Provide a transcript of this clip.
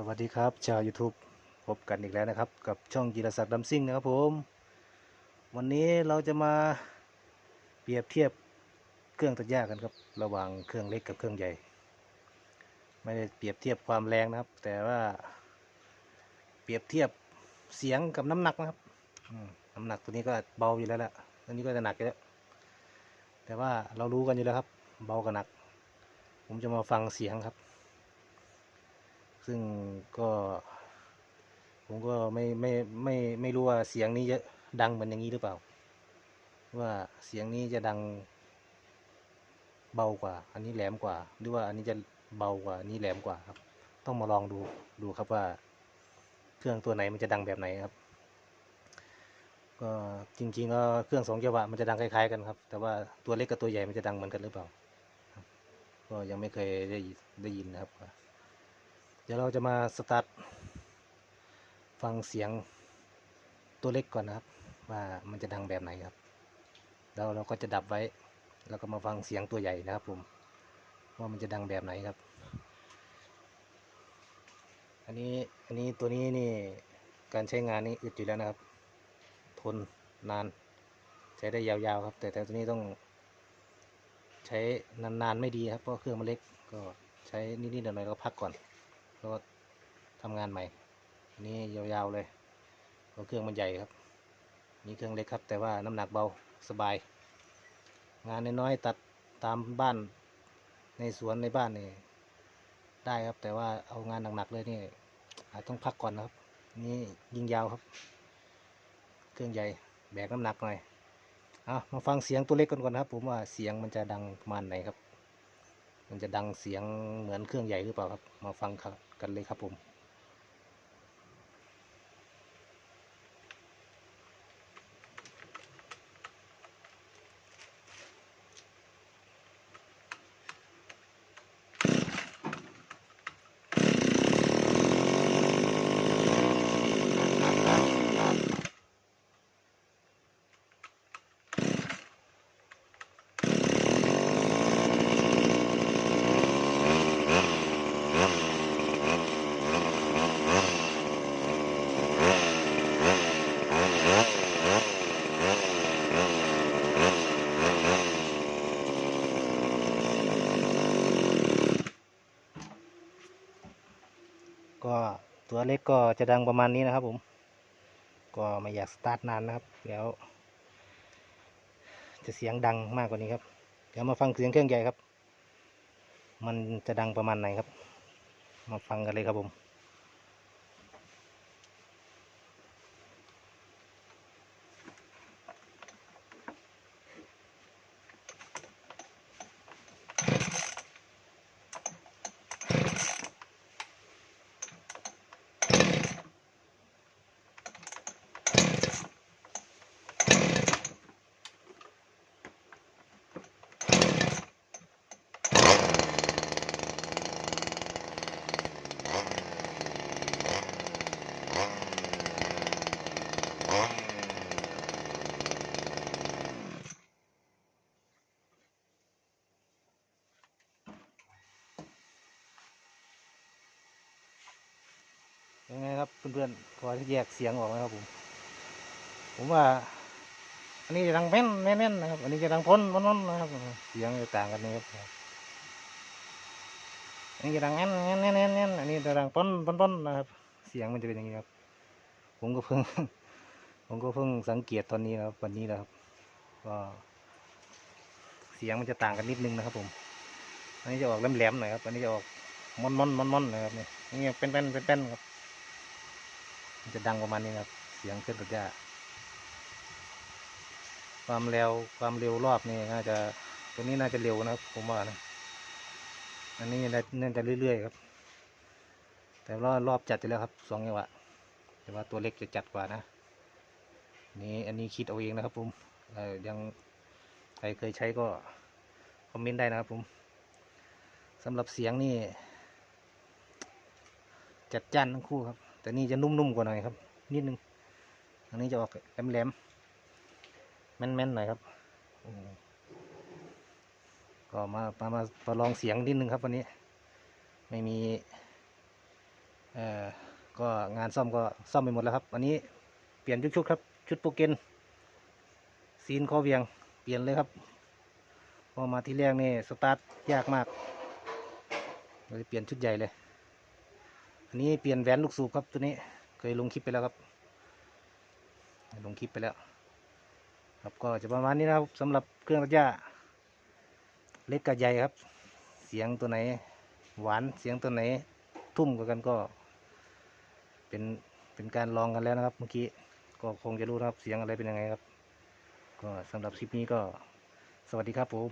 สวัสดีครับชาว YouTube พบกันอีกแล้วนะครับ กับช่องกีรศักดิ์ดำซิ่งนะครับผม วันนี้เราจะมาเปรียบเทียบเครื่องตัดหญ้ากันครับ ระหว่างเครื่องเล็กกับเครื่องใหญ่ ไม่ได้เปรียบเทียบความแรงนะครับ แต่ว่า เปรียบเทียบเสียงกับน้ำหนักนะครับน้ำหนักตัวนี้ก็เบาอยู่แล้วแหละตัวนี้ก็จะหนักอยู่แล้วแต่ว่าเรารู้กันอยู่แล้วครับ เบากับหนัก ผมจะมาฟังเสียงครับ ซึ่งก็ผมก็ไม่ไม่ไม่ไม่รู้ว่าเสียงนี้จะดังเหมือนอย่างนี้หรือเปล่า ว่าเสียงนี้จะดังเบากว่า อันนี้แหลมกว่า หรือว่าอันนี้จะเบากว่าอันนี้แหลมกว่าครับ ต้องมาลองดูดูครับว่า เครื่องตัวไหนมันจะดังแบบไหนครับ ก็จริงๆก็เครื่องสองจังหวะมันจะดังคล้ายๆกันครับ แต่ว่าตัวเล็กกับตัวใหญ่มันจะดังเหมือนกันหรือเปล่า ก็ยังไม่เคยได้ได้ยินนะครับ ดี๋ยวเราจะมาสตาร์ทฟังเสียงตัวเล็กก่อนนะครับ ว่ามันจะดังแบบไหนครับ แล้วเราก็จะดับไว้ แล้วก็มาฟังเสียงตัวใหญ่นะครับผม ว่ามันจะดังแบบไหนครับ อันนี้อันนี้ตัวนี้นี่การใช้งานนี่อึดอยู่แล้วนะครับ ทนนาน ใช้ได้ยาวๆครับ แต่แต่ตัวนี้ต้อง ใช้นานๆไม่ดีครับเพราะเครื่องมันเล็กก็ใช้นิดๆหน่อยๆก็พักก่อน แล้วก็ทำงานใหม่อันนี้ยาวๆเลยเพราะเครื่องมันใหญ่ครับ นี่เครื่องเล็กครับ แต่ว่าน้ำหนักเบาสบาย งานน้อยๆตัดตามบ้านในสวนในบ้านนี่ได้ครับ แต่ว่าเอางานหนักๆเลยนี่อาจต้องพักก่อนนะครับ นี่ยิงยาวครับ เครื่องใหญ่แบกน้ำหนักหน่อยเอามาฟังเสียงตัวเล็กกันก่อนครับ ผมว่าเสียงมันจะดังประมาณไหนครับ มันจะดังเสียงเหมือนเครื่องใหญ่หรือเปล่าครับ มาฟังกันเลยครับผม ก็ตัวเล็กก็จะดังประมาณนี้นะครับผม ก็ไม่อยากสตาร์ทนานนะครับ เดี๋ยว จะเสียงดังมากกว่านี้ครับ เดี๋ยวมาฟังเสียงเครื่องใหญ่ครับ มันจะดังประมาณไหนครับ มาฟังกันเลยครับผม ครับเพื่อนๆพอที่แยกเสียงออกไหมครับผม ผมว่า อันนี้จะดังแม่นแม่นนะครับ อันนี้จะดังพ้นพ้นนะครับ เสียงจะต่างกันนะครับอันนี้จะดังแน่นแน่นแน่นแน่นอันนี้จะดังพ้นพ้นพ้นนะครับ เสียงมันจะเป็นอย่างนี้ครับ ผมก็เพิ่ง ผมก็เพิ่งสังเกตตอนนี้นะครับวันนี้นะครับก็เสียงมันจะต่างกันนิดนึงนะครับ ผม อันนี้จะออกแหลมๆหน่อยครับ อันนี้จะออกมอนมอนมอนมอนนะครับเนี่ยนี่เป็นเป็นเป็นเป็นครับ มันจะดังประมาณนี้ครับ เสียงเครื่องตัดหญ้าความเร็วความเร็วรอบนี่น่าจะตัวนี้น่าจะเร็วนะครับ ผมว่านะอันนี้น่าน่าจะเรื่อยๆครับ แต่รอบรอบจัดไปแล้วครับสองจังหวะแต่ว่าตัวเล็กจะจัดกว่านะนี่อันนี้คิดเอาเองนะครับผมยังใครเคยใช้ก็คอมเมนต์ได้นะครับผมสำหรับเสียงนี่ จัดจ้านทั้งคู่ครับ แต่นี่จะนุ่มๆกว่าหน่อยครับ นิดนึงอันนี้จะออกแหลมๆแม่นๆหน่อยครับก็มามามามาลองเสียงนิดนึงครับวันนี้ ไม่มีเอ่อก็งานซ่อมก็ซ่อมไปหมดแล้วครับอันนี้เปลี่ยนชุดๆครับ ชุดโปรเกนซีนคอเวียง เปลี่ยนเลยครับพอมาที่แรกนี่สตาร์ทยากมากเลยเปลี่ยนชุดใหญ่เลย อันนี้เปลี่ยนแหวนลูกสูบครับตัวนี้เคยลงคลิปไปแล้วครับ ลงคลิปไปแล้ว ครับก็จะประมาณนี้นะครับสำหรับเครื่องตัดหญ้าเล็กกับใหญ่ครับ เสียงตัวไหน หวานเสียงตัวไหนทุ่มกันก็ เป็นเป็นการลองกันแล้วนะครับ เมื่อกี้ก็คงจะรู้นะครับเสียงอะไรเป็นยังไงครับ ก็สำหรับคลิปนี้ก็สวัสดีครับผม